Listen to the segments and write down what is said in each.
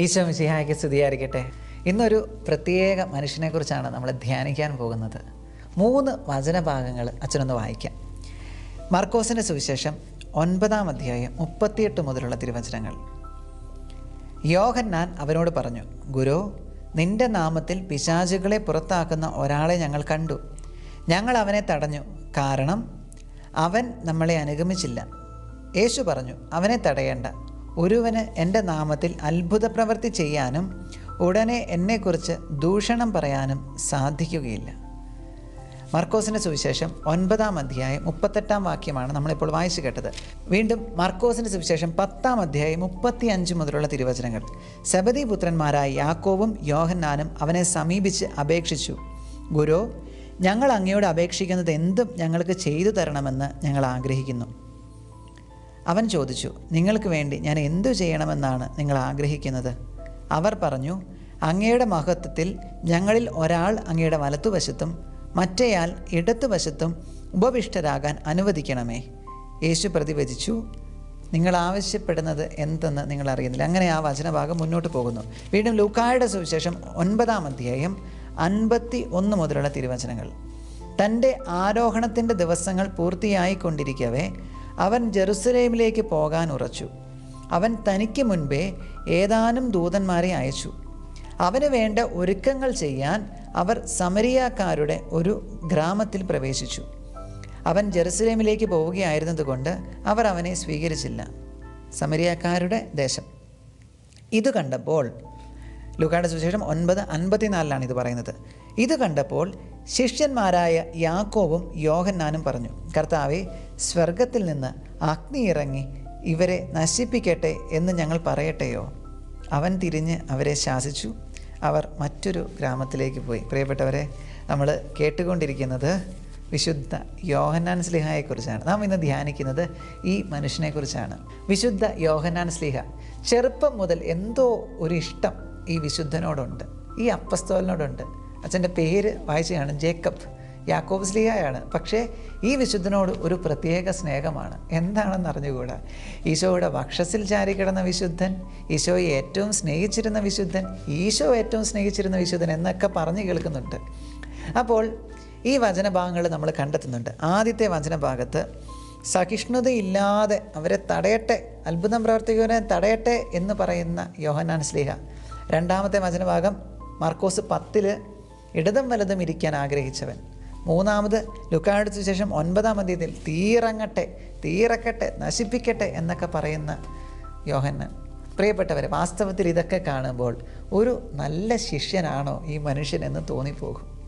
ഈശോ മിശിഹായ്ക്ക് സ്തുതിയായിരിക്കട്ടെ. ഇന്നൊരു പ്രത്യേക മനുഷ്യനെക്കുറിച്ചാണ് നമ്മൾ ധ്യാനിക്കാൻ പോകുന്നത്. മൂന്ന് വചനഭാഗങ്ങൾ അച്ഛനൊന്ന് വായിക്കാം. മർക്കോസിന്റെ സുവിശേഷം ഒൻപതാം അധ്യായം മുപ്പത്തിയെട്ട് മുതലുള്ള തിരുവചനങ്ങൾ. യോഹന്നാൻ അവനോട് പറഞ്ഞു ഗുരു നിന്റെ നാമത്തിൽ പിശാചുകളെ പുറത്താക്കുന്ന ഒരാളെ ഞങ്ങൾ കണ്ടു. ഞങ്ങൾ അവനെ തടഞ്ഞു. കാരണം അവൻ നമ്മളെ അനുഗമിച്ചില്ല. യേശു പറഞ്ഞു അവനെ തടയേണ്ട. ഒരുവന് എന്റെ നാമത്തിൽ അത്ഭുത പ്രവൃത്തി ചെയ്യാനും ഉടനെ എന്നെക്കുറിച്ച് ദൂഷണം പറയാനും സാധിക്കുകയില്ല. മർക്കോസിന്റെ സുവിശേഷം ഒൻപതാം അധ്യായം മുപ്പത്തെട്ടാം വാക്യമാണ് നമ്മളിപ്പോൾ വായിച്ചു കേട്ടത്. വീണ്ടും മർക്കോസിന്റെ സുവിശേഷം പത്താം അധ്യായം മുപ്പത്തി അഞ്ച് മുതലുള്ള തിരുവചനങ്ങൾ. സബദി പുത്രന്മാരായ യാക്കോവും യോഹന്നാനും അവനെ സമീപിച്ച് അപേക്ഷിച്ചു. ഗുരു ഞങ്ങൾ അങ്ങയോട് അപേക്ഷിക്കുന്നത് എന്തും ഞങ്ങൾക്ക് ചെയ്തു തരണമെന്ന് ഞങ്ങൾ ആഗ്രഹിക്കുന്നു. അവൻ ചോദിച്ചു നിങ്ങൾക്ക് വേണ്ടി ഞാൻ എന്തു ചെയ്യണമെന്നാണ് നിങ്ങൾ ആഗ്രഹിക്കുന്നത്? അവർ പറഞ്ഞു അങ്ങയുടെ മഹത്വത്തിൽ ഞങ്ങളിൽ ഒരാൾ അങ്ങയുടെ വലത്തുവശത്തും മറ്റേയാൾ ഇടത്തുവശത്തും ഉപവിഷ്ടരാകാൻ അനുവദിക്കണമേ. യേശു പ്രതിവചിച്ചു നിങ്ങൾ ആവശ്യപ്പെടുന്നത് എന്തെന്ന് നിങ്ങൾ അറിയുന്നില്ല. അങ്ങനെ ആ വചനഭാഗം മുന്നോട്ട് പോകുന്നു. വീണ്ടും ലൂക്കായുടെ സുവിശേഷം ഒൻപതാം അധ്യായം അൻപത്തി ഒന്ന് മുതലുള്ള തിരുവചനങ്ങൾ. തന്റെ ആരോഹണത്തിന്റെ ദിവസങ്ങൾ പൂർത്തിയായിക്കൊണ്ടിരിക്കവേ അവൻ ജെറുസലേമിലേക്ക് പോകാൻ ഉറച്ചു. അവൻ തനിക്ക് മുൻപേ ഏതാനും ദൂതന്മാരെ അയച്ചു. അവന് വേണ്ട ഒരുക്കങ്ങൾ ചെയ്യാൻ അവർ സമരിയാക്കാരുടെ ഒരു ഗ്രാമത്തിൽ പ്രവേശിച്ചു. അവൻ ജെറുസലേമിലേക്ക് പോവുകയായിരുന്നതുകൊണ്ട് അവർ അവനെ സ്വീകരിച്ചില്ല. സമരിയാക്കാരുടെ ദേശം. ഇത് കണ്ടപ്പോൾ ലൂക്കായുടെ സുവിശേഷം ഒൻപത് അൻപത്തിനാലിലാണ് ഇത് പറയുന്നത്. ഇത് കണ്ടപ്പോൾ ശിഷ്യന്മാരായ യാക്കോവും യോഹന്നാനും പറഞ്ഞു കർത്താവെ സ്വർഗത്തിൽ നിന്ന് അഗ്നി ഇറങ്ങി ഇവരെ നശിപ്പിക്കട്ടെ എന്ന് ഞങ്ങൾ പറയട്ടെയോ? അവൻ തിരിഞ്ഞ് അവരെ ശാസിച്ചു. അവർ മറ്റൊരു ഗ്രാമത്തിലേക്ക് പോയി. പ്രിയപ്പെട്ടവരെ നമ്മൾ കേട്ടുകൊണ്ടിരിക്കുന്നത് വിശുദ്ധ യോഹന്നാൻ സ്ലിഹയെക്കുറിച്ചാണ്. നാം ഇന്ന് ധ്യാനിക്കുന്നത് ഈ മനുഷ്യനെക്കുറിച്ചാണ്. വിശുദ്ധ യോഹന്നാൻ സ്ലിഹ ചെറുപ്പം മുതൽ എന്തോ ഒരു ഇഷ്ടം ഈ വിശുദ്ധനോടുണ്ട് ഈ അപ്പസ്തോലിനോടുണ്ട്. അച്ഛന്റെ പേര് വായിച്ചയാണ് ജേക്കബ്. യാക്കോബ് സ്ലിഹയാണ്. പക്ഷേ ഈ വിശുദ്ധനോട് ഒരു പ്രത്യേക സ്നേഹമാണ്. എന്താണെന്ന് അറിഞ്ഞുകൂടാ? ഈശോയുടെ വക്ഷസിൽ ചാരി കിടന്ന വിശുദ്ധൻ ഈശോയെ ഏറ്റവും സ്നേഹിച്ചിരുന്ന വിശുദ്ധൻ ഈശോ ഏറ്റവും സ്നേഹിച്ചിരുന്ന വിശുദ്ധൻ എന്നൊക്കെ പറഞ്ഞു കേൾക്കുന്നുണ്ട്. അപ്പോൾ ഈ വചനഭാഗങ്ങൾ നമ്മൾ കണ്ടെത്തുന്നുണ്ട്. ആദ്യത്തെ വചനഭാഗത്ത് സഹിഷ്ണുതയില്ലാതെ അവരെ തടയട്ടെ അത്ഭുതം പ്രവർത്തിക്കുന്നവരെ തടയട്ടെ എന്ന് പറയുന്ന യോഹനാൻ സ്ലിഹ. രണ്ടാമത്തെ വചനഭാഗം മാർക്കോസ് പത്തിൽ ഇടതും വലതും ഇരിക്കാൻ ആഗ്രഹിച്ചവൻ. മൂന്നാമത് ലുക്കായുടെ ശേഷം ഒൻപതാം അധ്യയത്തിൽ തീറങ്ങട്ടെ തീറക്കട്ടെ നശിപ്പിക്കട്ടെ എന്നൊക്കെ പറയുന്ന യോഹന്നൻ. പ്രിയപ്പെട്ടവരെ വാസ്തവത്തിൽ ഇതൊക്കെ കാണുമ്പോൾ ഒരു നല്ല ശിഷ്യനാണോ ഈ മനുഷ്യൻ എന്ന് തോന്നിപ്പോകും.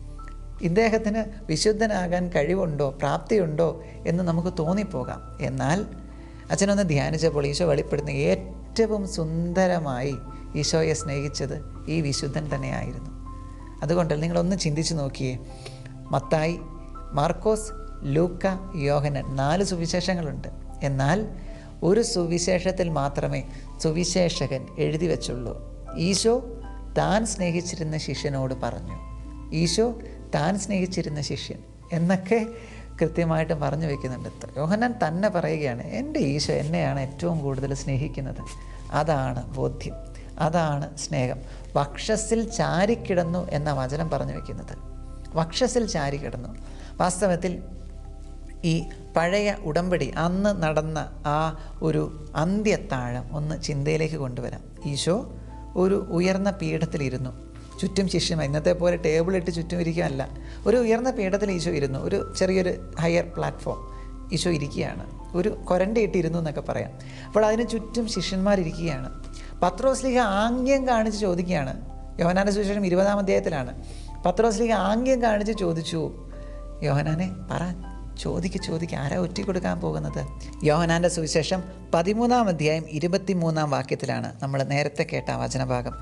ഇദ്ദേഹത്തിന് വിശുദ്ധനാകാൻ കഴിവുണ്ടോ പ്രാപ്തിയുണ്ടോ എന്ന് നമുക്ക് തോന്നിപ്പോകാം. എന്നാൽ അച്ഛനൊന്ന് ധ്യാനിച്ചപ്പോൾ ഈശോ വെളിപ്പെടുന്ന ഏറ്റവും സുന്ദരമായി ഈശോയെ സ്നേഹിച്ചത് ഈ വിശുദ്ധൻ തന്നെയായിരുന്നു. അതുകൊണ്ട് നിങ്ങളൊന്ന് ചിന്തിച്ചു നോക്കിയേ. മത്തായി മാർക്കോസ് ലൂക്ക യോഹനൻ നാല് സുവിശേഷങ്ങളുണ്ട്. എന്നാൽ ഒരു സുവിശേഷത്തിൽ മാത്രമേ സുവിശേഷകൻ എഴുതി വെച്ചുള്ളൂ. ഈശോ താൻ സ്നേഹിച്ചിരുന്ന ശിഷ്യനോട് പറഞ്ഞു. ഈശോ താൻ സ്നേഹിച്ചിരുന്ന ശിഷ്യൻ എന്നൊക്കെ കൃത്യമായിട്ട് പറഞ്ഞു വെക്കുന്നുണ്ട്. യോഹന്നാൻ തന്നെ പറയുകയാണ് എന്റെ ഈശോ എന്നെയാണ് ഏറ്റവും കൂടുതൽ സ്നേഹിക്കുന്നത്. അതാണ് ബോധ്യം. അതാണ് സ്നേഹം. വക്ഷസിൽ ചാരിക്കിടന്നു എന്ന വചനം പറഞ്ഞു വെക്കുന്നത്. വക്ഷസിൽ ചാരിക്കിടന്നു വാസ്തവത്തിൽ ഈ പഴയ ഉടമ്പടി അന്ന് നടന്ന ആ ഒരു അന്ത്യത്താഴം ഒന്ന് ചിന്തയിലേക്ക് കൊണ്ടുവരാം. ഈശോ ഒരു ഉയർന്ന പീഠത്തിലിരുന്നു. ചുറ്റും ശിഷ്യമായി ഇന്നത്തെ പോലെ ടേബിൾ ഇട്ട് ചുറ്റും ഇരിക്കുകയല്ല. ഒരു ഉയർന്ന പീഠത്തിൽ ഈശോ ഇരുന്നു. ഒരു ചെറിയൊരു ഹയർ പ്ലാറ്റ്ഫോം. ഈശോ ഇരിക്കുകയാണ്. ഒരു കൊരണ്ടയിട്ടിരുന്നു എന്നൊക്കെ പറയാം. അപ്പോൾ അതിന് ചുറ്റും ശിഷ്യന്മാരിയ്ക്കുകയാണ് പത്രോസ്ലിഹ ആംഗ്യം കാണിച്ച് ചോദിക്കുകയാണ്. യോഹനാന്റെ സുവിശേഷം ഇരുപതാം അധ്യായത്തിലാണ്. പത്രോസ്ലിഹ ആംഗ്യം കാണിച്ച് ചോദിച്ചു യോഹനാനെ പറ ചോദിക്ക് ചോദിക്ക് ആരാ ഒറ്റ കൊടുക്കാൻ പോകുന്നത്? യോഹനാന്റെ സുവിശേഷം പതിമൂന്നാം അധ്യായം ഇരുപത്തിമൂന്നാം വാക്യത്തിലാണ് നമ്മൾ നേരത്തെ കേട്ട വചനഭാഗം.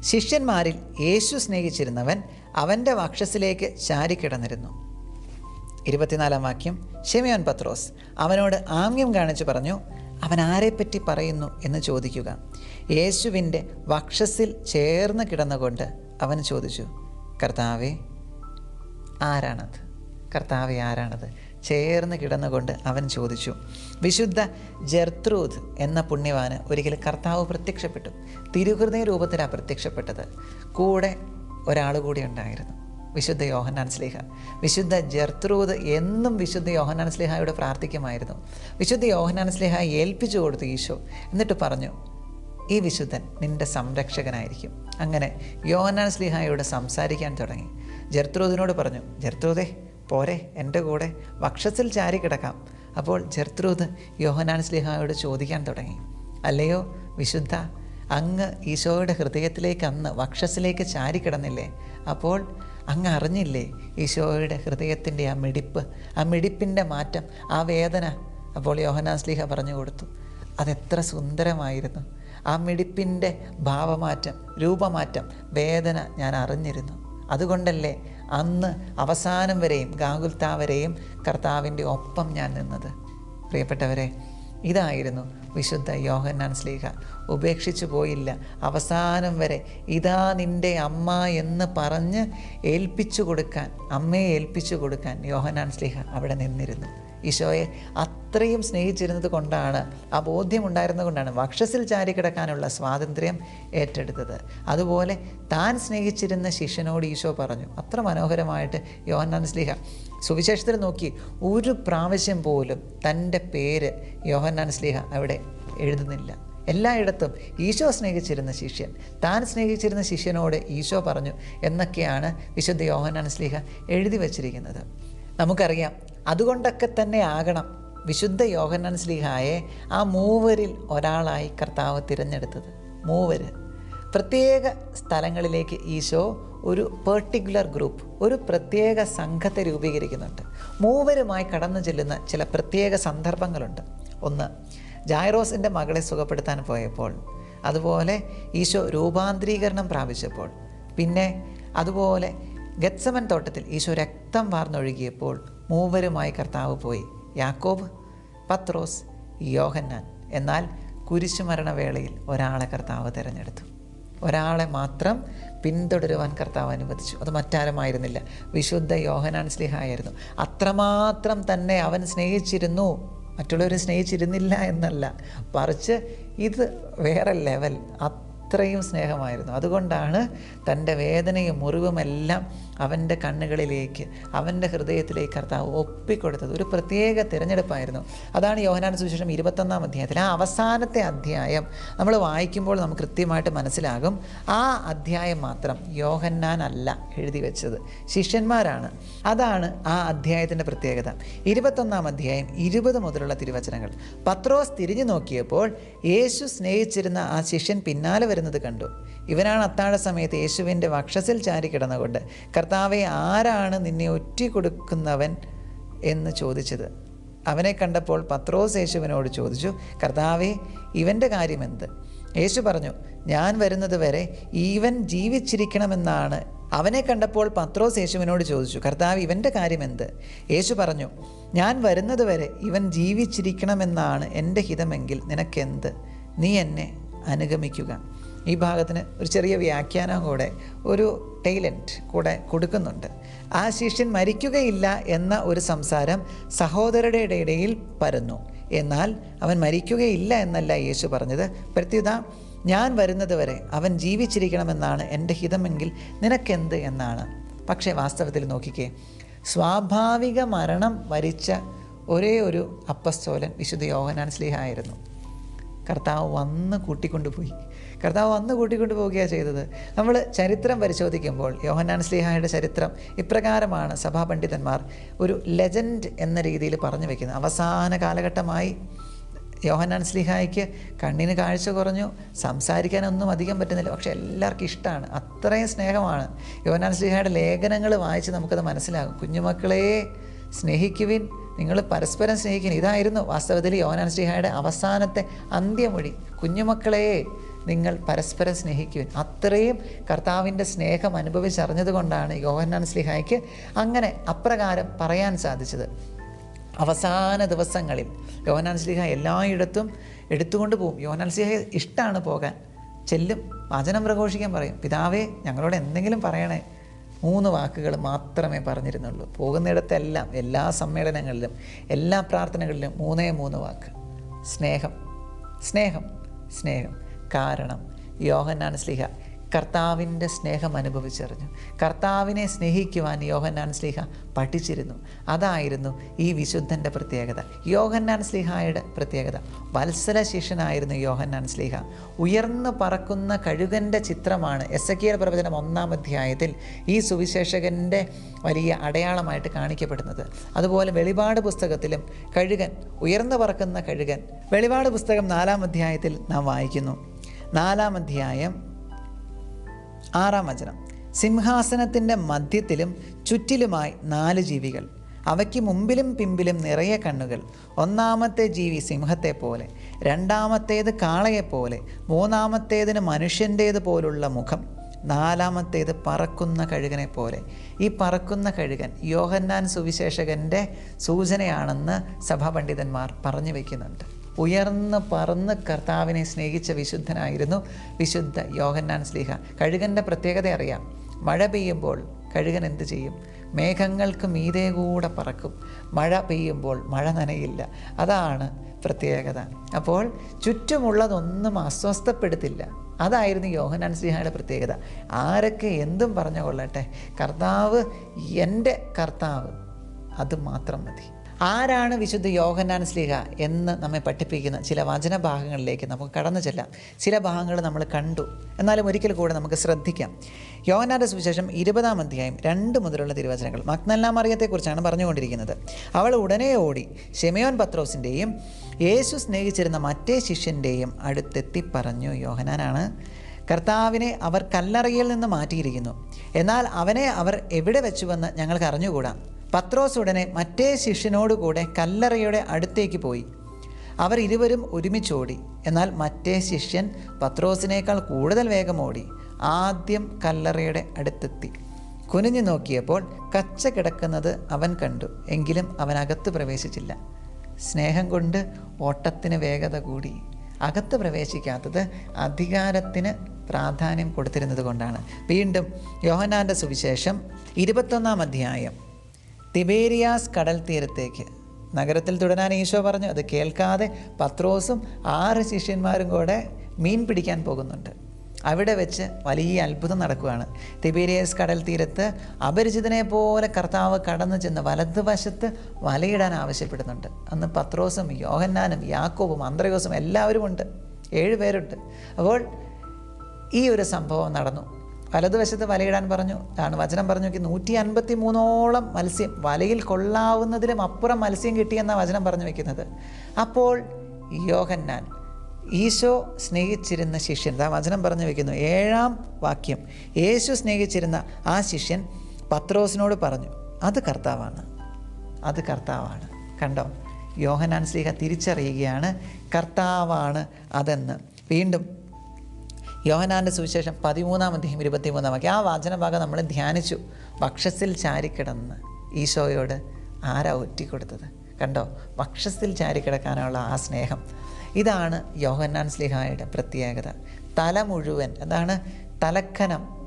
ശിഷ്യന്മാരിൽ യേശു സ്നേഹിച്ചിരുന്നവൻ അവന്റെ വക്ഷസിലേക്ക് ചാരിക്കിടന്നിരുന്നു. ഇരുപത്തിനാലാം വാക്യം ഷെമിയോൻ പത്രോസ് അവനോട് ആംഗ്യം കാണിച്ചു പറഞ്ഞു അവൻ ആരെപ്പറ്റി പറയുന്നു എന്ന് ചോദിക്കുക. യേശുവിന്റെ വക്ഷസിൽ ചേർന്ന് കിടന്നുകൊണ്ട് അവൻ ചോദിച്ചു കർത്താവേ ആരാണത്? കർത്താവെ ആരാണത്? ചേർന്ന് കിടന്നുകൊണ്ട് അവൻ ചോദിച്ചു വിശുദ്ധ ജർത്രൂദ് എന്ന പുണ്യവാന് ഒരിക്കൽ കർത്താവ് പ്രത്യക്ഷപ്പെട്ടു. തിരുഹൃദയ രൂപത്തിലാണ് പ്രത്യക്ഷപ്പെട്ടത്. കൂടെ ഒരാൾ കൂടി ഉണ്ടായിരുന്നു. വിശുദ്ധ യോഹന്നാൻ സ്ലിഹ. വിശുദ്ധ ജർത്രൂത് എന്നും വിശുദ്ധ യോഹന്നാൻ സ്ലിഹയോട് പ്രാർത്ഥിക്കുമായിരുന്നു. വിശുദ്ധ യോഹന്നാൻ സ്ലിഹ ഏൽപ്പിച്ചു കൊടുത്തു ഈശോ. എന്നിട്ട് പറഞ്ഞു ഈ വിശുദ്ധൻ നിന്റെ സംരക്ഷകനായിരിക്കും. അങ്ങനെ യോഹന്നാൻ സ്ലിഹായോട് സംസാരിക്കാൻ തുടങ്ങി. ജർത്രൂദിനോട് പറഞ്ഞു ജർത്രൂദേ പോരെ എന്റെ കൂടെ വക്ഷത്തിൽ ചാരി കിടക്കാം. അപ്പോൾ ജർത്രൂദ് യോഹനാൻ സ്ലിഹായോട് ചോദിക്കാൻ തുടങ്ങി അല്ലയോ വിശുദ്ധ അങ്ങ് ഈശോയുടെ ഹൃദയത്തിലേക്ക് അന്ന് വക്ഷസിലേക്ക് ചാരി കിടന്നില്ലേ? അപ്പോൾ അങ്ങ് അറിഞ്ഞില്ലേ ഈശോയുടെ ഹൃദയത്തിന്റെ ആ മിടിപ്പ്? ആ മിടിപ്പിന്റെ മാറ്റം ആ വേദന അപ്പോൾ യോഹനാസ്ലിഹ സ്ലിഹ പറഞ്ഞു കൊടുത്തു. അതെത്ര സുന്ദരമായിരുന്നു. ആ മിടിപ്പിന്റെ ഭാവമാറ്റം രൂപമാറ്റം വേദന ഞാൻ അറിഞ്ഞിരുന്നു. അതുകൊണ്ടല്ലേ അന്ന് അവസാനം വരെയും ഗാകുൽത്ത വരെയും കർത്താവിന്റെ ഒപ്പം ഞാൻ നിന്നത്. പ്രിയപ്പെട്ടവരെ ഇതായിരുന്നു വിശുദ്ധ യോഹന്നാൻ സ്ലീഹ. ഉപേക്ഷിച്ചു പോയില്ല. അവസാനം വരെ ഇതാ നിന്റെ അമ്മ എന്ന് പറഞ്ഞ് ഏൽപ്പിച്ചു കൊടുക്കാൻ അമ്മയെ ഏൽപ്പിച്ചു കൊടുക്കാൻ യോഹനാൻ സ്ലിഹ അവിടെ നിന്നിരുന്നു. ഈശോയെ അത്രയും സ്നേഹിച്ചിരുന്നത് കൊണ്ടാണ് ആ ബോധ്യം ഉണ്ടായിരുന്നത് കൊണ്ടാണ് വക്ഷസിൽ ചാരി കിടക്കാനുള്ള സ്വാതന്ത്ര്യം ഏറ്റെടുത്തത്. അതുപോലെ താൻ സ്നേഹിച്ചിരുന്ന ശിഷ്യനോട് ഈശോ പറഞ്ഞു അത്ര മനോഹരമായിട്ട് യോഹന്നാൻ സ്ലിഹ സുവിശേഷത്തിൽ നോക്കി ഒരു പ്രാവശ്യം പോലും തന്റെ പേര് യോഹന്നാൻ സ്ലിഹ അവിടെ എഴുതുന്നില്ല. എല്ലായിടത്തും ഈശോ സ്നേഹിച്ചിരുന്ന ശിഷ്യൻ. താൻ സ്നേഹിച്ചിരുന്ന ശിഷ്യനോട് ഈശോ പറഞ്ഞു എന്നൊക്കെയാണ് വിശുദ്ധ യോഹന്നാൻ സ്ലീഹ എഴുതി വച്ചിരിക്കുന്നത്. നമുക്കറിയാം അതുകൊണ്ടൊക്കെ തന്നെ ആകണം വിശുദ്ധ യോഹന്നാൻ സ്ലിഹായെ ആ മൂവരിൽ ഒരാളായി കർത്താവ് തിരഞ്ഞെടുത്തത്. മൂവര്. പ്രത്യേക സ്ഥലങ്ങളിലേക്ക് ഈശോ ഒരു പെർട്ടിക്കുലർ ഗ്രൂപ്പ് ഒരു പ്രത്യേക സംഘത്തെ രൂപീകരിക്കുന്നുണ്ട്. മൂവരുമായി കടന്നു ചെല്ലുന്ന ചില പ്രത്യേക സന്ദർഭങ്ങളുണ്ട്. ഒന്ന് ജായറോസിന്റെ മകളെ സുഖപ്പെടുത്താൻ പോയപ്പോൾ അതുപോലെ ഈശോ രൂപാന്തരീകരണം പ്രാപിച്ചപ്പോൾ പിന്നെ അതുപോലെ ഗത്സമൻ തോട്ടത്തിൽ ഈശോ രക്തം വാർന്നൊഴുകിയപ്പോൾ മൂവരുമായി കർത്താവ് പോയി. യാക്കോബ് പത്രോസ് യോഹന്നാൻ. എന്നാൽ കുരിശുമരണവേളയിൽ ഒരാളെ കർത്താവ് തിരഞ്ഞെടുത്തു. ഒരാളെ മാത്രം പിന്തുടരുവാൻ കർത്താവ് അനുവദിച്ചു. അത് മറ്റാരുമായിരുന്നില്ല. വിശുദ്ധ യോഹനാൻ സ്ലിഹായിരുന്നു. അത്രമാത്രം തന്നെ അവൻ സ്നേഹിച്ചിരുന്നു. മറ്റുള്ളവർ സ്നേഹിച്ചിരുന്നില്ല എന്നല്ല. മറിച്ച് ഇത് വേറെ ലെവൽ അത്രയും സ്നേഹമായിരുന്നു. അതുകൊണ്ടാണ് തന്റെ വേദനയും മുറിവുമെല്ലാം അവന്റെ കണ്ണുകളിലേക്ക് അവന്റെ ഹൃദയത്തിലേക്ക് കർത്താവ് ഒപ്പിക്കൊടുത്തത്. ഒരു പ്രത്യേക തിരഞ്ഞെടുപ്പായിരുന്നു. അതാണ് യോഹനാൻ സുവിശേഷം ഇരുപത്തൊന്നാം അധ്യായത്തിൽ ആ അവസാനത്തെ അധ്യായം. നമ്മൾ വായിക്കുമ്പോൾ നമുക്ക് കൃത്യമായിട്ട് മനസ്സിലാകും. ആ അധ്യായം മാത്രം യോഹന്നാൻ അല്ല എഴുതി വെച്ചത്. ശിഷ്യന്മാരാണ്. അതാണ് ആ അധ്യായത്തിന്റെ പ്രത്യേകത. ഇരുപത്തൊന്നാം അധ്യായം ഇരുപത് മുതലുള്ള തിരുവചനങ്ങൾ. പത്രോസ് തിരിഞ്ഞു നോക്കിയപ്പോൾ യേശു സ്നേഹിച്ചിരുന്ന ആ ശിഷ്യൻ പിന്നാലെ വരുന്നത് കണ്ടു. ഇവനാണ് അത്താഴ സമയത്ത് യേശുവിന്റെ വക്ഷസിൽ ചാരി കിടന്നുകൊണ്ട് കർത്താവെ ആരാണ് നിന്നെ ഒറ്റി കൊടുക്കുന്നവൻ എന്ന് ചോദിച്ചത്. അവനെ കണ്ടപ്പോൾ പത്രോസ് യേശുവിനോട് ചോദിച്ചു കർത്താവെ ഇവന്റെ കാര്യമെന്ത്? യേശു പറഞ്ഞു ഞാൻ വരുന്നത് വരെ ഈവൻ ജീവിച്ചിരിക്കണമെന്നാണ്. അവനെ കണ്ടപ്പോൾ പത്രോസ് യേശുവിനോട് ചോദിച്ചു കർത്താവ് ഇവന്റെ കാര്യമെന്ത്? യേശു പറഞ്ഞു ഞാൻ വരുന്നത് വരെ ഇവൻ ജീവിച്ചിരിക്കണമെന്നാണ് എന്റെ ഹിതമെങ്കിൽ നിനക്കെന്ത്? നീ എന്നെ അനുഗമിക്കുക. ഈ ഭാഗത്തിന് ഒരു ചെറിയ വ്യാഖ്യാനം കൂടെ ഒരു ടൈലന്റ് കൂടെ കൊടുക്കുന്നുണ്ട്. ആ ശിഷ്യൻ മരിക്കുകയില്ല എന്ന ഒരു സംസാരം സഹോദരരുടെ ഇടയിൽ പരന്നു. എന്നാൽ അവൻ മരിക്കുകയില്ല എന്നല്ല യേശു പറഞ്ഞത്. പ്രത്യുത ഞാൻ വരുന്നത് വരെ അവൻ ജീവിച്ചിരിക്കണമെന്നാണ് എന്റെ ഹിതമെങ്കിൽ നിനക്കെന്ത് എന്നാണ്. പക്ഷേ വാസ്തവത്തിൽ നോക്കിക്കേ സ്വാഭാവിക മരണം വരിച്ച ഒരേ ഒരു അപ്പസ്തോലൻ വിശുദ്ധ യോഹനാൻ സ്ലീഹ ആയിരുന്നു കർത്താവ് വന്ന് കൂട്ടിക്കൊണ്ടുപോയി. കർത്താവ് വന്ന് കൂട്ടിക്കൊണ്ടു പോവുകയാണ് ചെയ്തത്. നമ്മൾ ചരിത്രം പരിശോധിക്കുമ്പോൾ യോഹന്നാൻ സ്ലിഹായുടെ ചരിത്രം ഇപ്രകാരമാണ് സഭാപണ്ഡിതന്മാർ ഒരു ലെജൻഡ് എന്ന രീതിയിൽ പറഞ്ഞു വെക്കുന്നത്. അവസാന കാലഘട്ടമായി യോഹന്നാൻ സ്ലിഹായ്ക്ക് കണ്ണിന് കാഴ്ച കുറഞ്ഞു. സംസാരിക്കാനൊന്നും അധികം പറ്റുന്നില്ല. പക്ഷെ എല്ലാവർക്കും ഇഷ്ടമാണ്. അത്രയും സ്നേഹമാണ്. യോഹന്നാൻ സ്ലിഹായുടെ ലേഖനങ്ങൾ വായിച്ച് നമുക്കത് മനസ്സിലാകും. കുഞ്ഞുമക്കളെ സ്നേഹിക്കുവിൻ നിങ്ങൾ പരസ്പരം സ്നേഹിക്കുന്നു. ഇതായിരുന്നു വാസ്തവത്തിൽ യോഹന്നാൻ ശ്രീഹായുടെ അവസാനത്തെ അന്ത്യമൊഴി. കുഞ്ഞുമക്കളെ നിങ്ങൾ പരസ്പരം സ്നേഹിക്കുവിൻ. അത്രയും കർത്താവിന്റെ സ്നേഹം അനുഭവിച്ചറിഞ്ഞതുകൊണ്ടാണ് യോഹന്നാൻ സ്ലിഹായ്ക്ക് അങ്ങനെ അപ്രകാരം പറയാൻ സാധിച്ചത്. അവസാന ദിവസങ്ങളിൽ യോഹനാൻ സ്ലിഹ എല്ലായിടത്തും എടുത്തുകൊണ്ട് പോകും യോഹനാൻ സ്ലിഹ ഇഷ്ടമാണ് പോകാൻ. ചെല്ലും വചനം പ്രഘോഷിക്കാൻ പറയും. പിതാവേ ഞങ്ങളോട് എന്തെങ്കിലും പറയണേ. മൂന്ന് വാക്കുകൾ മാത്രമേ പറഞ്ഞിരുന്നുള്ളൂ. പോകുന്നിടത്തെല്ലാം എല്ലാ സമ്മേളനങ്ങളിലും എല്ലാ പ്രാർത്ഥനകളിലും മൂന്നേ മൂന്ന് വാക്ക്. സ്നേഹം സ്നേഹം സ്നേഹം. കാരണം യോഹന്നാൻ സ്ലിഹ കർത്താവിന്റെ സ്നേഹം അനുഭവിച്ചറിഞ്ഞു. കർത്താവിനെ സ്നേഹിക്കുവാൻ യോഹന്നാൻ സ്ലിഹ പഠിച്ചിരുന്നു. അതായിരുന്നു ഈ വിശുദ്ധന്റെ പ്രത്യേകത. യോഹന്നാൻ സ്ലിഹായുടെ പ്രത്യേകത. വത്സല ശിഷ്യനായിരുന്നു യോഹന്നാൻ സ്ലിഹ. ഉയർന്നു പറക്കുന്ന കഴുകന്റെ ചിത്രമാണ് എസ് എ പ്രവചനം ഒന്നാം അധ്യായത്തിൽ ഈ സുവിശേഷകന്റെ വലിയ അടയാളമായിട്ട് കാണിക്കപ്പെടുന്നത്. അതുപോലെ വെളിപാട് പുസ്തകത്തിലും കഴുകൻ ഉയർന്നു പറക്കുന്ന കഴുകൻ വെളിപാട് പുസ്തകം നാലാം അധ്യായത്തിൽ നാം വായിക്കുന്നു. നാലാം അധ്യായം ആറാം വചനം. സിംഹാസനത്തിന്റെ മധ്യത്തിലും ചുറ്റിലുമായി നാല് ജീവികൾ. അവയ്ക്ക് മുമ്പിലും പിമ്പിലും നിറയെ കണ്ണുകൾ. ഒന്നാമത്തെ ജീവി സിംഹത്തെ പോലെ. രണ്ടാമത്തേത് കാളയെപ്പോലെ മൂന്നാമത്തേതിന് മനുഷ്യന്റേത് പോലുള്ള മുഖം. നാലാമത്തേത് പറക്കുന്ന കഴുകനെ പോലെ. ഈ പറക്കുന്ന കഴുകൻ യോഹന്നാൻ സുവിശേഷകന്റെ സൂചനയാണെന്ന് സഭാപണ്ഡിതന്മാർ പറഞ്ഞു വയ്ക്കുന്നുണ്ട് ഉയർന്ന് പറന്ന് കർത്താവിനെ സ്നേഹിച്ച വിശുദ്ധനായിരുന്നു വിശുദ്ധ യോഹന്നാൻ സ്ലീഹ. കഴുകന്റെ പ്രത്യേകത അറിയാം. മഴ പെയ്യുമ്പോൾ കഴുകൻ എന്ത് ചെയ്യും? മേഘങ്ങൾക്ക് മീതെ കൂടെ പറക്കും. മഴ പെയ്യുമ്പോൾ മഴ നനയില്ല. അതാണ് പ്രത്യേകത. അപ്പോൾ ചുറ്റുമുള്ളതൊന്നും അസ്വസ്ഥപ്പെടുത്തില്ല. അതായിരുന്നു യോഹനാൻ സിഹായുടെ പ്രത്യേകത. ആരൊക്കെ എന്തും പറഞ്ഞു കൊള്ളട്ടെ കർത്താവ് എന്റെ കർത്താവ് അത് മാത്രം മതി. ആരാണ് വിശുദ്ധ യോഹന്നാൻ സ്ലിഹ എന്ന് നമ്മെ പഠിപ്പിക്കുന്ന ചില വചനഭാഗങ്ങളിലേക്ക് നമുക്ക് കടന്നു ചെല്ലാം. ചില ഭാഗങ്ങൾ നമ്മൾ കണ്ടു. എന്നാലും ഒരിക്കൽ കൂടെ നമുക്ക് ശ്രദ്ധിക്കാം. യോഹന്നാന്റെ സുവിശേഷം ഇരുപതാം അധ്യായം രണ്ട് മുതലുള്ള തിരുവചനങ്ങൾ. മക്നല്ല മറിയത്തെക്കുറിച്ചാണ് പറഞ്ഞുകൊണ്ടിരിക്കുന്നത്. അവൾ ഉടനെ ഓടി ഷെമയോൻ പത്രോസിന്റെയും യേശു സ്നേഹിച്ചിരുന്ന മറ്റേ ശിഷ്യന്റെയും അടുത്തെത്തി പറഞ്ഞു യോഹനാനാണ് കർത്താവിനെ അവർ കല്ലറയിൽ നിന്ന് മാറ്റിയിരിക്കുന്നു. എന്നാൽ അവനെ അവർ എവിടെ വെച്ചുവെന്ന് ഞങ്ങൾക്ക് അറിഞ്ഞുകൂടാ? പത്രോസ് ഉടനെ മറ്റേ ശിഷ്യനോടുകൂടെ കല്ലറയുടെ അടുത്തേക്ക് പോയി. അവർ ഇരുവരും ഒരുമിച്ചോടി. എന്നാൽ മറ്റേ ശിഷ്യൻ പത്രോസിനേക്കാൾ കൂടുതൽ വേഗം ഓടി ആദ്യം കല്ലറയുടെ അടുത്തെത്തി. കുനിഞ്ഞു നോക്കിയപ്പോൾ കച്ച കിടക്കുന്നത് അവൻ കണ്ടു. എങ്കിലും അവൻ അകത്ത് പ്രവേശിച്ചില്ല. സ്നേഹം കൊണ്ട് ഓട്ടത്തിന് വേഗത കൂടി. അകത്ത് പ്രവേശിക്കാത്തത് അധികാരത്തിന് പ്രാധാന്യം കൊടുത്തിരുന്നത് കൊണ്ടാണ്. വീണ്ടും യോഹനാന്റെ സുവിശേഷം ഇരുപത്തൊന്നാം അധ്യായം. തിബേരിയാസ് കടൽ തീരത്തേക്ക്. നഗരത്തിൽ തുടരാൻ ഈശോ പറഞ്ഞു അത് കേൾക്കാതെ പത്രോസും ആറ് ശിഷ്യന്മാരും കൂടെ മീൻ പിടിക്കാൻ പോകുന്നുണ്ട്. അവിടെ വെച്ച് വലിയ അത്ഭുതം നടക്കുകയാണ്. തിബേരിയസ് കടൽ തീരത്ത് അപരിചിതനെ പോലെ കർത്താവ് കടന്നു ചെന്ന് വലതുവശത്ത് വലയിടാൻ ആവശ്യപ്പെടുന്നുണ്ട്. അന്ന് പത്രോസും യോഹന്നാനും യാക്കോബും അന്ത്രയോസും എല്ലാവരും ഉണ്ട് ഏഴ് പേരുണ്ട്. അപ്പോൾ ഈ ഒരു സംഭവം നടന്നു. വലതുവശത്ത് വലയിടാൻ പറഞ്ഞു. ആണ് വചനം പറഞ്ഞു നോക്കി. നൂറ്റി അൻപത്തി മൂന്നോളം മത്സ്യം വലയിൽ കൊള്ളാവുന്നതിലും അപ്പുറം മത്സ്യം കിട്ടിയെന്ന വചനം പറഞ്ഞു വെക്കുന്നത്. അപ്പോൾ യോഹന്നാൻ ഈശോ സ്നേഹിച്ചിരുന്ന ശിഷ്യൻ ആ വചനം പറഞ്ഞു വെക്കുന്നു. ഏഴാം വാക്യം. യേശു സ്നേഹിച്ചിരുന്ന ആ ശിഷ്യൻ പത്രോസിനോട് പറഞ്ഞു അത് കർത്താവാണ്. അത് കർത്താവാണ്. കണ്ടോ? യോഹനാൻ സ്ലീഹ തിരിച്ചറിയുകയാണ്. കർത്താവാണ് അതെന്ന്. വീണ്ടും യോഹനാന്റെ സുവിശേഷം പതിമൂന്നാം അധ്യയം ഇരുപത്തിമൂന്നാം വാക്യം. ആ വാചനഭാഗം നമ്മൾ ധ്യാനിച്ചു. വക്ഷസിൽ ചാരിക്കിടന്ന് ഈശോയോട് ആരാ ഒറ്റിക്കൊടുത്തത്? കണ്ടോ? വക്ഷത്തിൽ ചാരിക്കിടക്കാനുള്ള ആ സ്നേഹം. ഇതാണ് യോഹന്നാൻ സ്ലിഹായുടെ പ്രത്യേകത. തല മുഴുവൻ അതാണ് തലക്കനം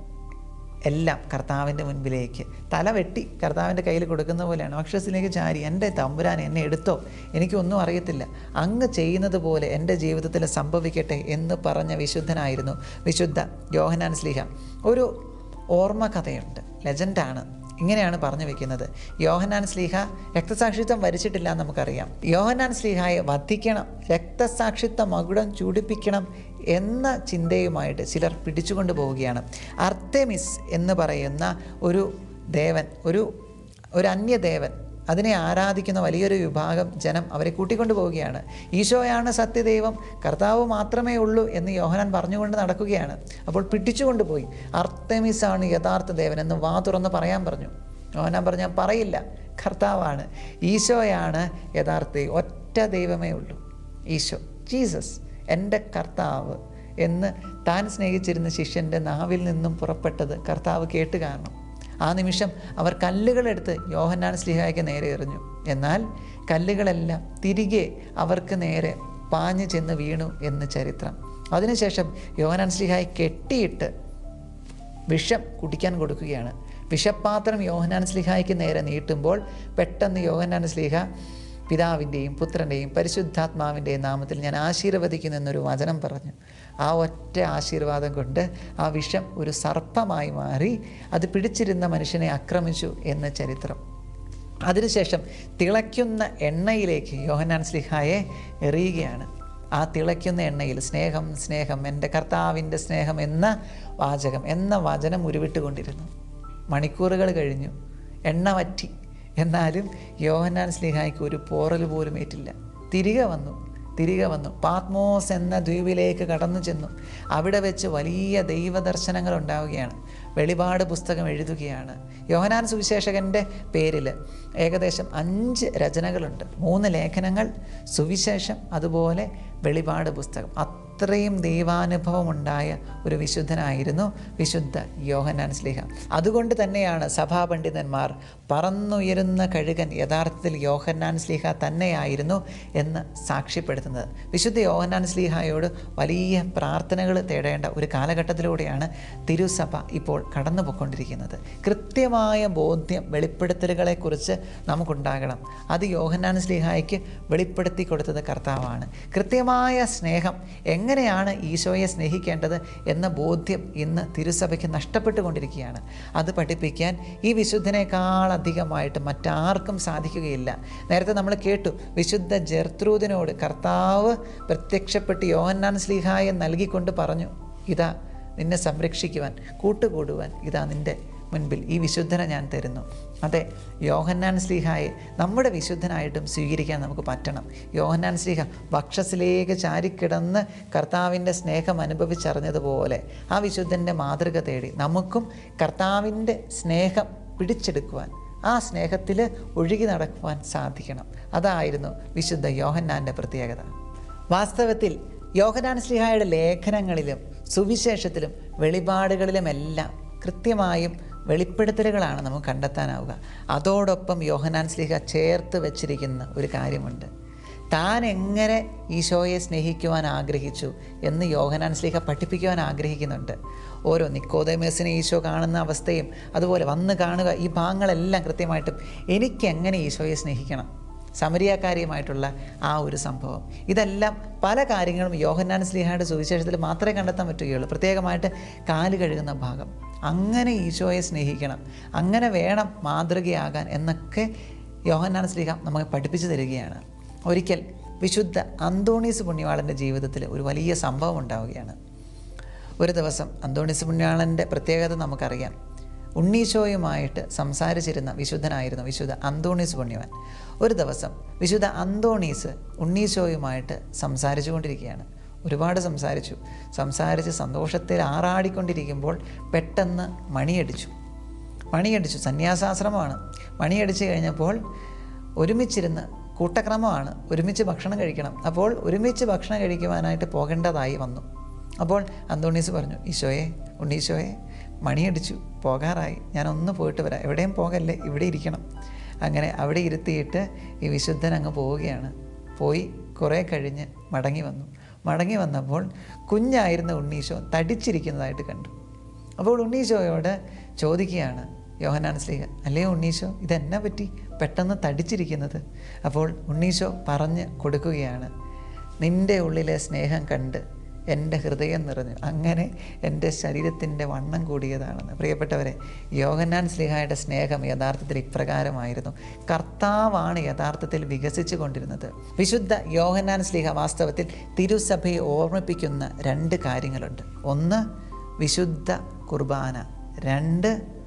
എല്ലാം കർത്താവിന്റെ മുൻപിലേക്ക്. തല വെട്ടി കർത്താവിന്റെ കയ്യിൽ കൊടുക്കുന്ന പോലെയാണ്. അക്ഷസിലേക്ക് ചാരി എന്റെ തമ്പുരാൻ എന്നെ എടുത്തോ? എനിക്കൊന്നും അറിയത്തില്ല. അങ്ങ് ചെയ്യുന്നത് പോലെ എന്റെ ജീവിതത്തിൽ സംഭവിക്കട്ടെ എന്ന് പറഞ്ഞ വിശുദ്ധനായിരുന്നു വിശുദ്ധ യോഹനാൻ സ്ലിഹ. ഒരു ഓർമ്മ കഥയുണ്ട്. ലെജൻഡാണ്. ഇങ്ങനെയാണ് പറഞ്ഞു വെക്കുന്നത്. യോഹനാൻ സ്ലീഹ രക്തസാക്ഷിത്വം വരിച്ചിട്ടില്ല നമുക്കറിയാം. യോഹനാൻ സ്ലീഹയെ വധിക്കണം. രക്തസാക്ഷിത്വ മകുടം ചൂടിപ്പിക്കണം എന്ന ചിന്തയുമായിട്ട് ചിലർ പിടിച്ചുകൊണ്ട് പോവുകയാണ്. അർത്തേമിസ് എന്ന് പറയുന്ന ഒരു ദേവൻ ഒരു ഒരു അന്യദേവൻ അതിനെ ആരാധിക്കുന്ന വലിയൊരു വിഭാഗം ജനം അവരെ കൂട്ടിക്കൊണ്ടു പോവുകയാണ്. ഈശോയാണ് സത്യദൈവം കർത്താവ് മാത്രമേ ഉള്ളൂ എന്ന് യോഹനാൻ പറഞ്ഞുകൊണ്ട് നടക്കുകയാണ്. അപ്പോൾ പിടിച്ചുകൊണ്ട് പോയി. അർത്തമിസാണ് യഥാർത്ഥ ദേവൻ എന്ന് വാ തുറന്ന് പറയാൻ പറഞ്ഞു. യോഹനാൻ പറഞ്ഞ പറയില്ല. കർത്താവാണ്. ഈശോയാണ് യഥാർത്ഥ ഒറ്റ ദൈവമേ ഉള്ളൂ. ഈശോ ജീസസ്. എന്റെ കർത്താവ് എന്ന് താൻ സ്നേഹിച്ചിരുന്ന ശിഷ്യന്റെ നാവിൽ നിന്നും പുറപ്പെട്ടത് കർത്താവ് കേട്ട് കാരണം ആ നിമിഷം അവർ കല്ലുകളെടുത്ത് യോഹന്നാൻ സ്ലിഹായ്ക്ക് നേരെ എറിഞ്ഞു. എന്നാൽ കല്ലുകളെല്ലാം തിരികെ അവർക്ക് നേരെ പാഞ്ഞു ചെന്ന് വീണു എന്ന് ചരിത്രം. അതിനുശേഷം യോഹനാൻ സ്ലിഹായി കെട്ടിയിട്ട് വിഷം കുടിക്കാൻ കൊടുക്കുകയാണ്. വിഷപ്പാത്രം യോഹനാൻ സ്ലിഹായ്ക്ക് നേരെ നീട്ടുമ്പോൾ പെട്ടെന്ന് യോഹനാൻ സ്ലിഹ പിതാവിന്റെയും പുത്രന്റെയും പരിശുദ്ധാത്മാവിന്റെയും നാമത്തിൽ ഞാൻ ആശീർവദിക്കുന്നു എന്നൊരു വചനം പറഞ്ഞു. ആ ഒറ്റ ആശീർവാദം കൊണ്ട് ആ വിഷം ഒരു സർപ്പമായി മാറി അത് പിടിച്ചിരുന്ന മനുഷ്യനെ ആക്രമിച്ചു എന്ന ചരിത്രം. അതിനുശേഷം തിളയ്ക്കുന്ന എണ്ണയിലേക്ക് യോഹനാൻ സ്ലിഹായെ എറിയുകയാണ്. ആ തിളയ്ക്കുന്ന എണ്ണയിൽ സ്നേഹം സ്നേഹം എന്റെ കർത്താവിന്റെ സ്നേഹം എന്ന വാചകം എന്ന വചനം ഉരുവിട്ടുകൊണ്ടിരുന്നു. മണിക്കൂറുകൾ കഴിഞ്ഞു. എണ്ണ വറ്റി. എന്നാലും യോഹന്നാൻ സ്ലിഹായ്ക്ക് ഒരു പോറൽ പോലും ഏറ്റില്ല. തിരികെ വന്നു തിരികെ വന്നു. പാത്മോസ് എന്ന ദ്വീപിലേക്ക് കടന്നു ചെന്നു. അവിടെ വെച്ച് വലിയ ദൈവദർശനങ്ങൾ ഉണ്ടാവുകയാണ്. വെളിപാട് പുസ്തകം എഴുതുകയാണ്. യോഹനാൻ സുവിശേഷകന്റെ പേരിൽ ഏകദേശം അഞ്ച് രചനകളുണ്ട്. മൂന്ന് ലേഖനങ്ങൾ സുവിശേഷം അതുപോലെ വെളിപാട് പുസ്തകം. അത്രയും ദൈവാനുഭവം ഉണ്ടായ ഒരു വിശുദ്ധനായിരുന്നു വിശുദ്ധ യോഹനാൻ സ്ലിഹ. അതുകൊണ്ട് തന്നെയാണ് സഭാപണ്ഡിതന്മാർ പറന്നുയരുന്ന കഴുകൻ യഥാർത്ഥത്തിൽ യോഹന്നാൻ സ്ലിഹ തന്നെയായിരുന്നു എന്ന് സാക്ഷ്യപ്പെടുത്തുന്നത്. വിശുദ്ധ യോഹന്നാൻ സ്ലിഹായോട് വലിയ പ്രാർത്ഥനകൾ തേടേണ്ട ഒരു കാലഘട്ടത്തിലൂടെയാണ് തിരുസഭ ഇപ്പോൾ കടന്നു പോയിക്കൊണ്ടിരിക്കുന്നത് കൃത്യമായ ബോധ്യം വെളിപ്പെടുത്തലുകളെക്കുറിച്ച് നമുക്കുണ്ടാകണം. അത് യോഹന്നാൻ സ്ലിഹായ്ക്ക് വെളിപ്പെടുത്തി കൊടുത്തത് കർത്താവാണ്. കൃത്യമായ സ്നേഹം എങ്ങനെയാണ് ഈശോയെ സ്നേഹിക്കേണ്ടത് എന്ന ബോധ്യം ഇന്ന് തിരുസഭയ്ക്ക് നഷ്ടപ്പെട്ടുകൊണ്ടിരിക്കുകയാണ്. അത് പഠിപ്പിക്കാൻ ഈ വിശുദ്ധനേക്കാളധികമായിട്ട് മറ്റാർക്കും സാധിക്കുകയില്ല. നേരത്തെ നമ്മൾ കേട്ടു വിശുദ്ധ ജർത്രൂദിനോട് കർത്താവ് പ്രത്യക്ഷപ്പെട്ട് യോഹന്നാൻ സ്ലീഹായെ നൽകിക്കൊണ്ട് പറഞ്ഞു ഇതാ നിന്നെ സംരക്ഷിക്കുവാൻ കൂട്ടുകൂടുവാൻ ഇതാ നിന്റെ മുൻപിൽ. ഈ വിശുദ്ധനെ ഞാൻ തരുന്നു. അതെ യോഹന്നാൻ സ്ലീഹായെ നമ്മുടെ വിശുദ്ധനായിട്ടും സ്വീകരിക്കാൻ നമുക്ക് പറ്റണം. യോഹന്നാൻ സ്ലീഹ വക്ഷസിലേക്ക് ചാരിക്കിടന്ന് കർത്താവിന്റെ സ്നേഹം അനുഭവിച്ചറിഞ്ഞതുപോലെ ആ വിശുദ്ധന്റെ മാതൃക തേടി നമുക്കും കർത്താവിന്റെ സ്നേഹം പിടിച്ചെടുക്കുവാൻ ആ സ്നേഹത്തിൽ ഒഴുകി നടക്കുവാൻ സാധിക്കണം. അതായിരുന്നു വിശുദ്ധ യോഹന്നാന്റെ പ്രത്യേകത. വാസ്തവത്തിൽ യോഹനാൻ സ്ലീഹായുടെ ലേഖനങ്ങളിലും സുവിശേഷത്തിലും വെളിപാടുകളിലുമെല്ലാം കൃത്യമായും വെളിപ്പെടുത്തലുകളാണ് നമുക്ക് കണ്ടെത്താനാവുക. അതോടൊപ്പം യോഹനാൻ സ്ലിഹ ചേർത്ത് വച്ചിരിക്കുന്ന ഒരു കാര്യമുണ്ട്. താൻ എങ്ങനെ ഈശോയെ സ്നേഹിക്കുവാൻ ആഗ്രഹിച്ചു എന്ന് യോഹനാൻ സ്ലിഹ പഠിപ്പിക്കുവാൻ ആഗ്രഹിക്കുന്നുണ്ട്. ഓരോ നിക്കോദേമേസിനെ ഈശോ കാണുന്ന അവസ്ഥയും അതുപോലെ വന്ന് കാണുക ഈ ഭാഗങ്ങളെല്ലാം കൃത്യമായിട്ടും എനിക്ക് എങ്ങനെ ഈശോയെ സ്നേഹിക്കണം? സമരിയാക്കാരിയുമായിട്ടുള്ള ആ ഒരു സംഭവം. ഇതെല്ലാം പല കാര്യങ്ങളും യോഹന്നാൻ സ്ലിഹയുടെ സുവിശേഷത്തിൽ മാത്രമേ കണ്ടെത്താൻ പറ്റുകയുള്ളൂ. പ്രത്യേകമായിട്ട് കാൽ കഴുകുന്ന ഭാഗം. അങ്ങനെ ഈശോയെ സ്നേഹിക്കണം അങ്ങനെ വേണം മാതൃകയാകാൻ എന്നൊക്കെ യോഹന്നാൻ സ്ലീഹ നമുക്ക് പഠിപ്പിച്ചു തരികയാണ്. ഒരിക്കൽ വിശുദ്ധ അന്തോണീസ് പുണ്യവാളന്റെ ജീവിതത്തിൽ ഒരു വലിയ സംഭവം ഉണ്ടാവുകയാണ്. ഒരു ദിവസം അന്തോണീസ് പുണ്യാളന്റെ പ്രത്യേകത നമുക്കറിയാം. ഉണ്ണീശോയുമായിട്ട് സംസാരിച്ചിരുന്ന വിശുദ്ധനായിരുന്നു വിശുദ്ധ അന്തോണീസ് പുണ്യവാൻ. ഒരു ദിവസം വിശുദ്ധ അന്തോണീസ് ഉണ്ണീശോയുമായിട്ട് സംസാരിച്ചു കൊണ്ടിരിക്കുകയാണ് ഒരുപാട് സംസാരിച്ചു. സംസാരിച്ച് സന്തോഷത്തിൽ ആറാടിക്കൊണ്ടിരിക്കുമ്പോൾ പെട്ടെന്ന് മണിയടിച്ചു. മണിയടിച്ചു. സന്യാസാശ്രമമാണ്. മണിയടിച്ചു കഴിഞ്ഞപ്പോൾ ഒരുമിച്ചിരുന്ന് കൂട്ടക്രമമാണ്. ഒരുമിച്ച് ഭക്ഷണം കഴിക്കണം. അപ്പോൾ ഒരുമിച്ച് ഭക്ഷണം കഴിക്കുവാനായിട്ട് പോകേണ്ടതായി വന്നു. അപ്പോൾ അന്തോണീസ് പറഞ്ഞു ഈശോയെ ഉണ്ണീശോയെ മണിയടിച്ചു. പോകാറായി. ഞാനൊന്ന് പോയിട്ട് വരാം. എവിടെയും പോകല്ലേ? ഇവിടെ ഇരിക്കണം. അങ്ങനെ അവിടെ ഇരുത്തിയിട്ട് ഈ വിശുദ്ധൻ അങ്ങ് പോവുകയാണ്. പോയി കുറേ കഴിഞ്ഞ് മടങ്ങി വന്നു. മടങ്ങി വന്നപ്പോൾ കുഞ്ഞായിരുന്ന ഉണ്ണീശോ തടിച്ചിരിക്കുന്നതായിട്ട് കണ്ടു. അപ്പോൾ ഉണ്ണീശോയോട് ചോദിക്കുകയാണ് യോഹനാൻ സ്ലീഹ അല്ലേ ഉണ്ണീശോ? ഇതെന്നെ പറ്റി? പെട്ടെന്ന് തടിച്ചിരിക്കുന്നത്? അപ്പോൾ ഉണ്ണീശോ പറഞ്ഞ് കൊടുക്കുകയാണ് നിന്റെ ഉള്ളിലെ സ്നേഹം കണ്ട് എന്റെ ഹൃദയം നിറഞ്ഞു. അങ്ങനെ എന്റെ ശരീരത്തിന്റെ വണ്ണം കൂടിയതാണെന്ന്. പ്രിയപ്പെട്ടവരെ യോഗന്നാൻ സ്ലിഹായുടെ സ്നേഹം യഥാർത്ഥത്തിൽ ഇപ്രകാരമായിരുന്നു. കർത്താവാണ് യഥാർത്ഥത്തിൽ വികസിച്ചു കൊണ്ടിരുന്നത്. വിശുദ്ധ യോഹന്നാൻ സ്ലിഹ വാസ്തവത്തിൽ തിരുസഭയെ ഓർമ്മിപ്പിക്കുന്ന രണ്ട് കാര്യങ്ങളുണ്ട്. ഒന്ന് വിശുദ്ധ കുർബാന. രണ്ട്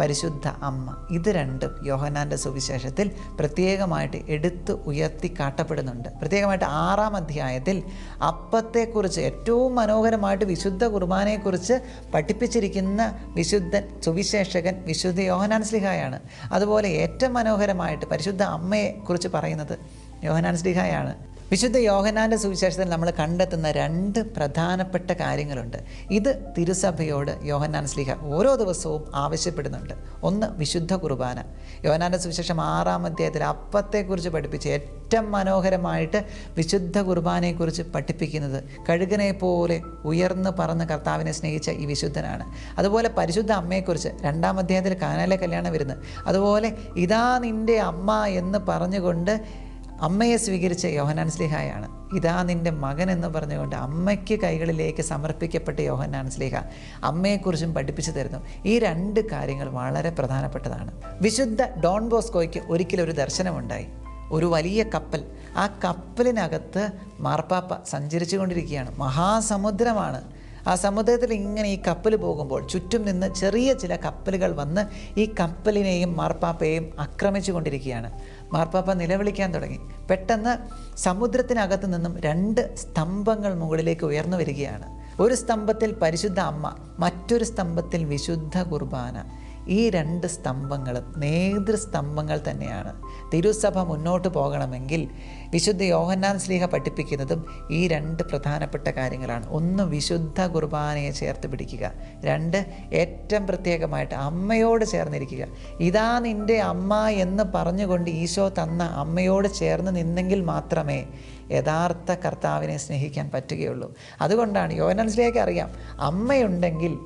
പരിശുദ്ധ അമ്മ. ഇത് രണ്ടും യോഹനാന്റെ സുവിശേഷത്തിൽ പ്രത്യേകമായിട്ട് എടുത്ത് ഉയർത്തി കാട്ടപ്പെടുന്നുണ്ട്. പ്രത്യേകമായിട്ട് ആറാം അധ്യായത്തിൽ അപ്പത്തെക്കുറിച്ച് ഏറ്റവും മനോഹരമായിട്ട് വിശുദ്ധ കുർബാനയെക്കുറിച്ച് പഠിപ്പിച്ചിരിക്കുന്ന വിശുദ്ധൻ സുവിശേഷകൻ വിശുദ്ധ യോഹനാൻ സ്ലിഹായാണ്. അതുപോലെ ഏറ്റവും മനോഹരമായിട്ട് പരിശുദ്ധ അമ്മയെക്കുറിച്ച് പറയുന്നത് യോഹനാൻ സ്ലിഹായാണ്. വിശുദ്ധ യോഹനാന്റെ സുവിശേഷത്തിൽ നമ്മൾ കണ്ടെത്തുന്ന രണ്ട് പ്രധാനപ്പെട്ട കാര്യങ്ങളുണ്ട്. ഇത് തിരുസഭയോട് യോഹനാൻ സ്ലീഹ ഓരോ ദിവസവും ആവശ്യപ്പെടുന്നുണ്ട്. ഒന്ന് വിശുദ്ധ കുർബാന. യോഹനാന്റെ സുവിശേഷം ആറാം അധ്യായത്തിൽ അപ്പത്തെക്കുറിച്ച് പഠിപ്പിച്ച് ഏറ്റവും മനോഹരമായിട്ട് വിശുദ്ധ കുർബാനയെക്കുറിച്ച് പഠിപ്പിക്കുന്നത് കഴുകനെ പോലെ ഉയർന്നു പറന്ന് കർത്താവിനെ സ്നേഹിച്ച ഈ വിശുദ്ധനാണ്. അതുപോലെ പരിശുദ്ധ അമ്മയെക്കുറിച്ച് രണ്ടാം അധ്യായത്തിൽ കാനാലെ കല്യാണം വരുന്നത് അതുപോലെ ഇതാ നിന്റെ അമ്മ എന്ന് പറഞ്ഞുകൊണ്ട് അമ്മയെ സ്വീകരിച്ച യോഹനാൻ സ്ലിഹായാണ്. ഇതാ നിന്റെ മകൻ എന്ന് പറഞ്ഞുകൊണ്ട് അമ്മയ്ക്ക് കൈകളിലേക്ക് സമർപ്പിക്കപ്പെട്ട യോഹനാൻ സ്ലിഹ അമ്മയെക്കുറിച്ചും പഠിപ്പിച്ചു തരുന്നു. ഈ രണ്ട് കാര്യങ്ങൾ വളരെ പ്രധാനപ്പെട്ടതാണ്. വിശുദ്ധ ഡോൺ ബോസ്കോയ്ക്ക് ഒരിക്കലൊരു ദർശനമുണ്ടായി. ഒരു വലിയ കപ്പൽ. ആ കപ്പലിനകത്ത് മാർപ്പാപ്പ സഞ്ചരിച്ചു കൊണ്ടിരിക്കുകയാണ് മഹാസമുദ്രമാണ്. ആ സമുദ്രത്തിൽ ഇങ്ങനെ ഈ കപ്പൽ പോകുമ്പോൾ ചുറ്റും നിന്ന് ചെറിയ ചില കപ്പലുകൾ വന്ന് ഈ കപ്പലിനെയും മാർപ്പാപ്പയെയും ആക്രമിച്ചു കൊണ്ടിരിക്കുകയാണ്. മാർപ്പാപ്പ നിലവിളിക്കാൻ തുടങ്ങി. പെട്ടെന്ന് സമുദ്രത്തിനകത്ത് നിന്നും രണ്ട് സ്തംഭങ്ങൾ മുകളിലേക്ക് ഉയർന്നു വരികയാണ്. ഒരു സ്തംഭത്തിൽ പരിശുദ്ധ അമ്മ മറ്റൊരു സ്തംഭത്തിൽ വിശുദ്ധ കുർബാന. ഈ രണ്ട് സ്തംഭങ്ങളും നേതൃസ്തംഭങ്ങൾ തന്നെയാണ്. തിരുസഭ മുന്നോട്ട് പോകണമെങ്കിൽ വിശുദ്ധ യോഹന്നാൻ സ്ലീഹ പഠിപ്പിക്കുന്നതും ഈ രണ്ട് പ്രധാനപ്പെട്ട കാര്യങ്ങളാണ്. ഒന്ന് വിശുദ്ധ കുർബാനയെ ചേർത്ത് പിടിക്കുക. രണ്ട് ഏറ്റവും പ്രത്യേകമായിട്ട് അമ്മയോട് ചേർന്നിരിക്കുക. ഇതാ നിന്റെ അമ്മ എന്ന് പറഞ്ഞുകൊണ്ട് ഈശോ തന്ന അമ്മയോട് ചേർന്ന് നിന്നെങ്കിൽ മാത്രമേ യഥാർത്ഥ കർത്താവിനെ സ്നേഹിക്കാൻ പറ്റുകയുള്ളൂ. അതുകൊണ്ടാണ് യോഹന്നാൻ അറിയാം അമ്മയുണ്ടെങ്കിൽ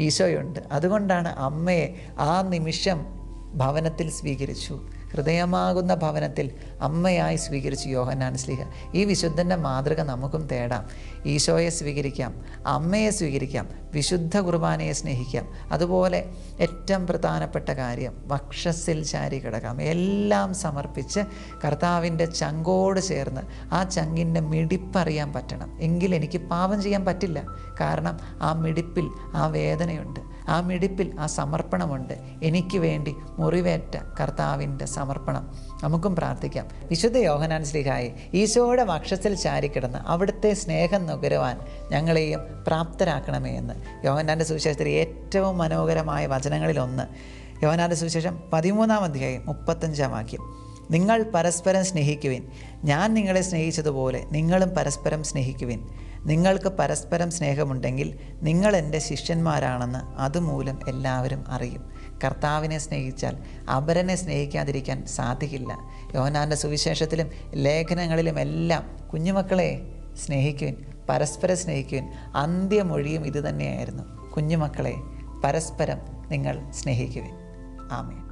ഈശോയുണ്ട്. അതുകൊണ്ടാണ് അമ്മയെ ആ നിമിഷം ഭവനത്തിൽ സ്വീകരിച്ചു. ഹൃദയമാകുന്ന ഭവനത്തിൽ അമ്മയായി സ്വീകരിച്ചു യോഹന്നാൻ സ്ലിഹ. ഈ വിശുദ്ധന്റെ മാതൃക നമുക്കും തേടാം. ഈശോയെ സ്വീകരിക്കാം അമ്മയെ സ്വീകരിക്കാം വിശുദ്ധ കുർബാനയെ സ്നേഹിക്കാം. അതുപോലെ ഏറ്റവും പ്രധാനപ്പെട്ട കാര്യം വക്ഷസിൽ ചാരി കിടക്കാം. എല്ലാം സമർപ്പിച്ച് കർത്താവിന്റെ ചങ്കോട് ചേർന്ന് ആ ചങ്ങിന്റെ മിടിപ്പറിയാൻ പറ്റണം. എങ്കിൽ എനിക്ക് പാപം ചെയ്യാൻ പറ്റില്ല. കാരണം ആ മിടിപ്പിൽ ആ വേദനയുണ്ട്. ആ മിടിപ്പിൽ ആ സമർപ്പണമുണ്ട്. എനിക്ക് വേണ്ടി മുറിവേറ്റ കർത്താവിന്റെ സമർപ്പണം. നമുക്കും പ്രാർത്ഥിക്കാം. വിശുദ്ധ യോഹനാൻ ശ്രീഹായി ഈശോയുടെ വക്ഷത്തിൽ ചാരിക്കിടന്ന് അവിടുത്തെ സ്നേഹം നുകരുവാൻ ഞങ്ങളെയും പ്രാപ്തരാക്കണമേ എന്ന്. യോഹനാന്റെ സുവിശേഷത്തിൽ ഏറ്റവും മനോഹരമായ വചനങ്ങളിലൊന്ന്. യോഹനാന്റെ സുവിശേഷം പതിമൂന്നാം അധ്യായം മുപ്പത്തഞ്ചാം വാക്യം. നിങ്ങൾ പരസ്പരം സ്നേഹിക്കുവിൻ. ഞാൻ നിങ്ങളെ സ്നേഹിച്ചതുപോലെ നിങ്ങളും പരസ്പരം സ്നേഹിക്കുവിൻ. നിങ്ങൾക്ക് പരസ്പരം സ്നേഹമുണ്ടെങ്കിൽ നിങ്ങൾ എന്റെ ശിഷ്യന്മാരാണെന്ന് അതുമൂലം എല്ലാവരും അറിയും. കർത്താവിനെ സ്നേഹിച്ചാൽ അപരനെ സ്നേഹിക്കാതിരിക്കാൻ സാധിക്കില്ല. യോഹനാന്റെ സുവിശേഷത്തിലും ലേഖനങ്ങളിലും എല്ലാം കുഞ്ഞുമക്കളെ സ്നേഹിക്കുവിൻ പരസ്പരം സ്നേഹിക്കുവിൻ. അന്ത്യമൊഴിയും ഇതുതന്നെയായിരുന്നു കുഞ്ഞുമക്കളെ പരസ്പരം നിങ്ങൾ സ്നേഹിക്കുവിൻ. ആമേൻ.